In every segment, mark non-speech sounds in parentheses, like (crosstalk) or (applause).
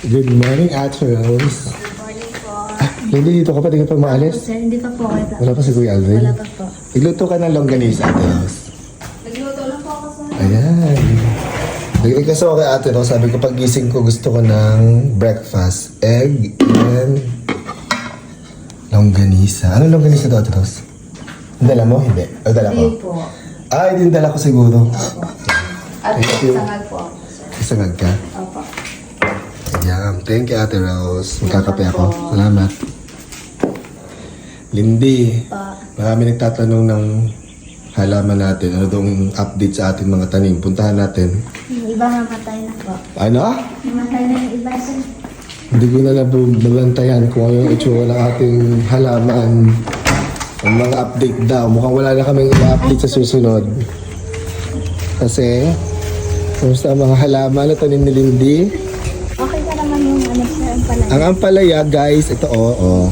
Good morning, Ate Rose. Morning po. Hindi dito ka pa, di ka pa maalis. sir, hindi pa po. Wala pa si Kuya Alvin. Wala pa po. Igluto ka ng longganisa, Ate Rose. Nagluto lang po ako sir. Ayan. Bigay kasi ako kay Ate Rose, sabi ko pag gising ko gusto ko ng breakfast. Egg and longganisa. Ano longganisa to, Ate Rose? Dala mo? Hindi. O dala ko? Hindi po. Ah, hindi dala ko siguro. Opo. At Thank you. sangag po ako sir. Isagad ka. Ayan. Thank you, Ate Rose. Magkakape ako. Salamat. Lindy, marami nagtatanong ng halaman natin. Ano dong update sa ating mga tanim? Puntahan natin. Yung iba namatay na po. Ano? Namatay na yung iba sir. Hindi ko na nababantayan kung ano yung itsura ng ating halaman. Ang mga update daw. Mukhang wala na kaming i-update sa susunod. Kasi, kumusta ang mga halaman na tanim ni Lindy? Okay ka yung sir, ang pala. Ang ampalaya, guys, ito, oh, oh.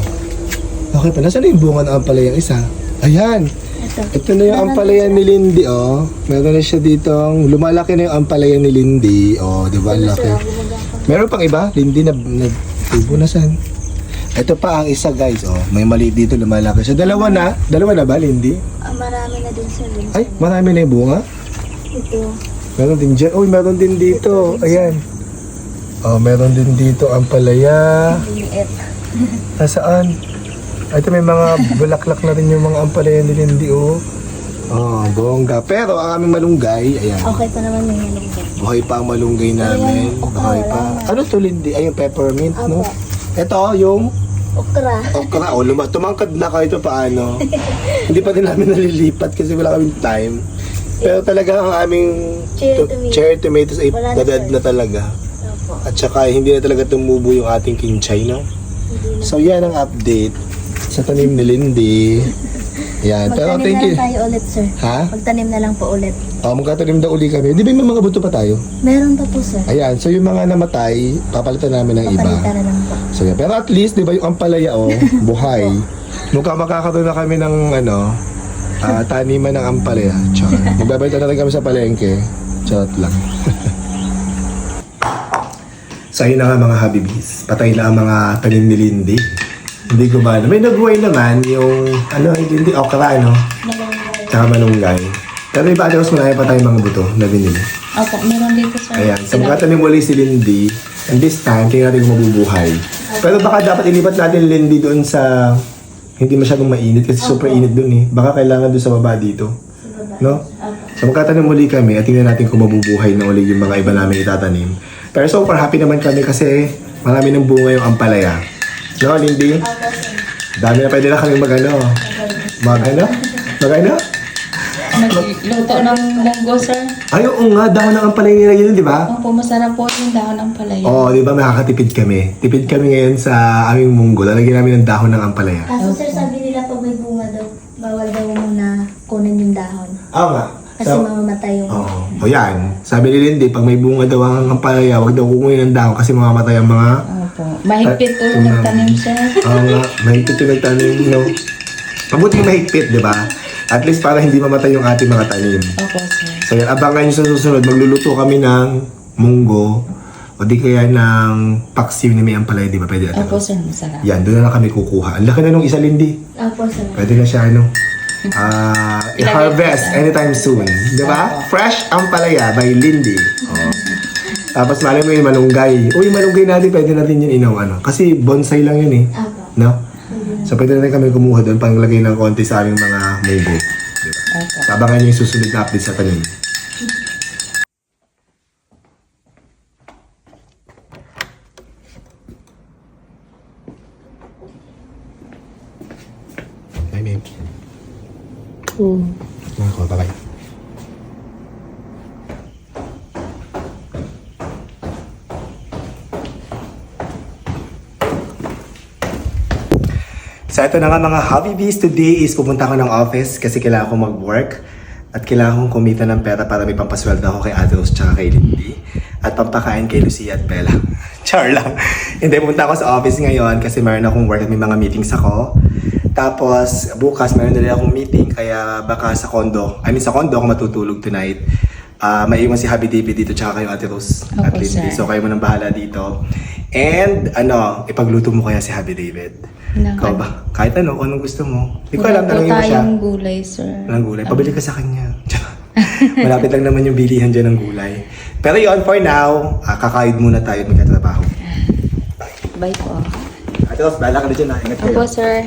Okay pa, nasaan na yung bunga ng ampalaya isa? Ayan! Ito. Ito na yung ampalaya ni Lindy, oh. Meron na siya ditong, lumalaki na yung ampalaya ni Lindy. Oh, di ba? Laki. Meron pang iba? Lindy na, na tubo na saan? Ito pa ang isa, guys, oh. May maliit dito, lumalaki siya. Dalawa na? Dalawa na ba, Lindy? Ah, marami na din sir. Din. Ay, marami na yung bunga. Ito. Meron din dyan. Uy, meron din dito. Ayan. Oh, meron din dito ampalaya. Liliit. Nasaan? Ay, ito may mga bulaklak na rin yung mga ampalaya ni Lindy, oh. Oh, bongga. Pero ang aming malunggay, ayan. Okay pa naman yung malungkot. Buhay pa ang malunggay namin. Ayan, okra, pa. wala na. Ano to, Lindy? Ay, yung peppermint, no? Opo. Ito, yung Okra. okra. Oh, luma, tumangkad na kayo ito paano. (laughs) Hindi pa din namin nalilipat kasi wala kaming time. Pero talaga ang aming Cherry to- tomatoes. cherry tomatoes ay Wala na, dadad na talaga. At saka hindi na talaga tumubo yung ating kinchay, no? Hindi na. So yan ang update sa tanim ni Lindy. Yan. Pero Magtanim thank na you. lang tayo ulit sir. Ha? Magtanim na lang po ulit. Oh, magkatanim daw uli kami. Di ba may mga buto pa tayo? Meron pa po sir. Ayan. So yung mga namatay, papalitan namin ng iba. Papalitan na lang po. So yan. Pero at least, di ba yung ampalaya, oh, (laughs) buhay. Mukhang makakaroon na kami ng, ano, ah, taniman ng ampalaya. Char. (laughs) Magbabenta na rin kami sa palengke. Charot lang. (laughs) so ayun na nga mga habibis. Patay na ang mga tanim ni Lindy. Hindi ko ba, may nabuhay naman yung, ano, hindi, okra, ano, Malunggay. tsaka malunggay. Pero iba, Diyos, marami pa tayong mga buto na binili. Opo, meron dito sir. Ayan, so magkatanim muli si Lindy. And this time, tingnan natin kung mabubuhay. Pero baka dapat ilipat natin Lindy doon sa hindi masyadong mainit kasi super init doon eh. Baka kailangan doon sa baba dito. No? So magkatanim muli kami at tingnan natin kung mabubuhay na uli yung mga iba namin itatanim. Pero so far, happy naman kami kasi marami ng bunga yung ampalaya. No, Lindy? Dami na pwede na kami mag ano. Mag ano? Mag ano? Nagluto ng munggo, sir. Ay, oo nga, dahon ng ampalaya nilagyan yun, di ba? Opo, masarap po yung dahon ng palaya. Oo, di ba makakatipid kami? Tipid kami ngayon sa aming munggo. Lalagyan namin ng dahon ng ampalaya. Kaso sir, sabi nila pag may bunga daw, bawal daw muna kunin yung dahon. Oo nga. Kasi So, mamamatay yung... Oo. O yan. Sabi ni Lindy, pag may bunga daw ang ampalaya, huwag daw kukunin ng dahon kasi mamamatay ang mga... Opo. Mahigpit po yung nagtanim, sir. Oo nga. Mahigpit yung nagtanim, no? Mabuting mahigpit, di ba? At least para hindi mamatay yung ating mga tanim. Opo, sir. So yan, abangan nyo sa susunod. Magluluto kami ng munggo o di kaya ng paksiw na may ampalaya, di ba? Pwede natin. Opo, sir. Masarap. Yan, doon na lang kami kukuha. Ang laki na nung isa, Lindy. Opo sir. Pwede na siya, ano, ah, i-harvest anytime soon. Di ba? Fresh ang palaya by Lindy. Oh. Tapos malay mo yung malunggay. Uy, malunggay natin, pwede natin yun inaw, ano. Kasi bonsai lang yun eh. No? So pwede na rin kami kumuha doon, panglagay ng konti sa aming mga munggo. Di ba? Opo. So, abangan nyo yung susunod na update sa tanim. Bye, babe. Ako, bye-bye. Ito na nga mga hobby bees. Today is pupunta ako ng office kasi kailangan ko mag-work. At kailangan kong kumita ng pera para may pampasweldo ako kay Ate Rose tsaka kay Lindy. At pampakain kay Lucia at Bella. (laughs) Char lang. Hindi, pupunta ako sa office ngayon kasi meron akong work at may mga meetings ako. Tapos bukas meron na rin akong meeting kaya baka sa condo, I mean sa condo ako matutulog tonight. Ah, maiwan si Happy David dito tsaka kayo Ate Rose at Opo, Lindy. sir. So kayo mo nang bahala dito. And ano, ipagluto mo kaya si Happy David. Ng- Ikaw ba? Kahit ano, kung anong gusto mo. Hindi ko alam, tanongin mo siya. tayong gulay, sir. ng gulay. Pabili ka sa kanya. (laughs) Malapit lang naman yung bilihan dyan ng gulay. Pero yun, for now, uh, kakayod muna tayo at magkatrabaho. Bye po. Ate Ros, bahala ka na dyan ha. Ingat kayo. Opo, sir.